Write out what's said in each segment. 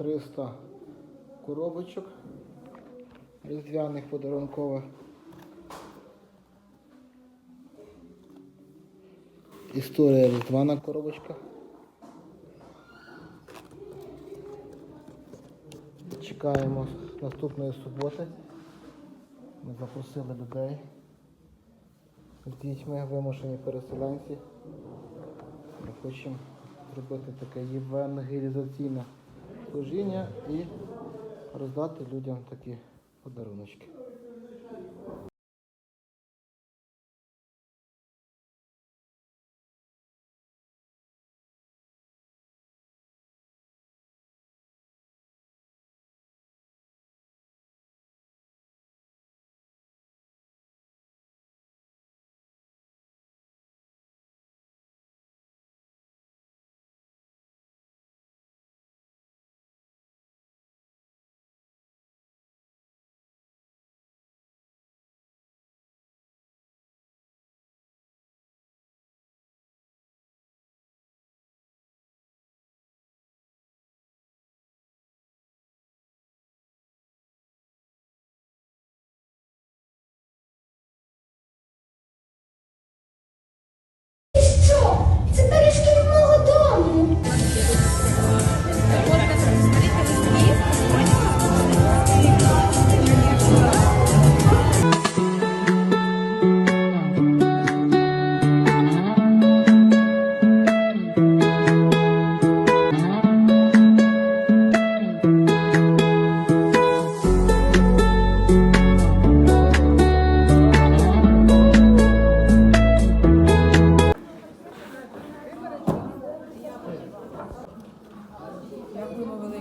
300 коробочок різдвяних подарункових. Історія різдвяна коробочка. Чекаємо наступної суботи. Ми запросили людей з дітьми, вимушені переселенці. Ми хочемо зробити таке євангелізаційне служіння і роздати людям такі подаруночки.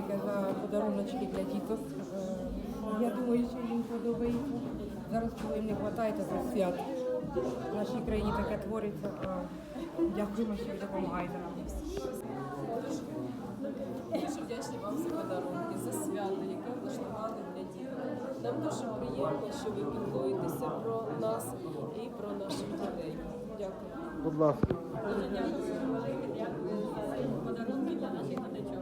Дякуємо за подаруночки для діток. Е, Я думаю, що їм подобається. Зараз коли їм не вистачає таких свят. В нашій країні таке твориться. Дякуємо, що ви допомагаєте нам. Дуже вдячні вам за подарунки, за свято, яке влаштували для дітей. Нам дуже приємно, що ви піклуєтеся про нас і про наших дітей. Дякую. Будь ласка. Дуже дякую. Велике дякую за подарунки для наших дітей.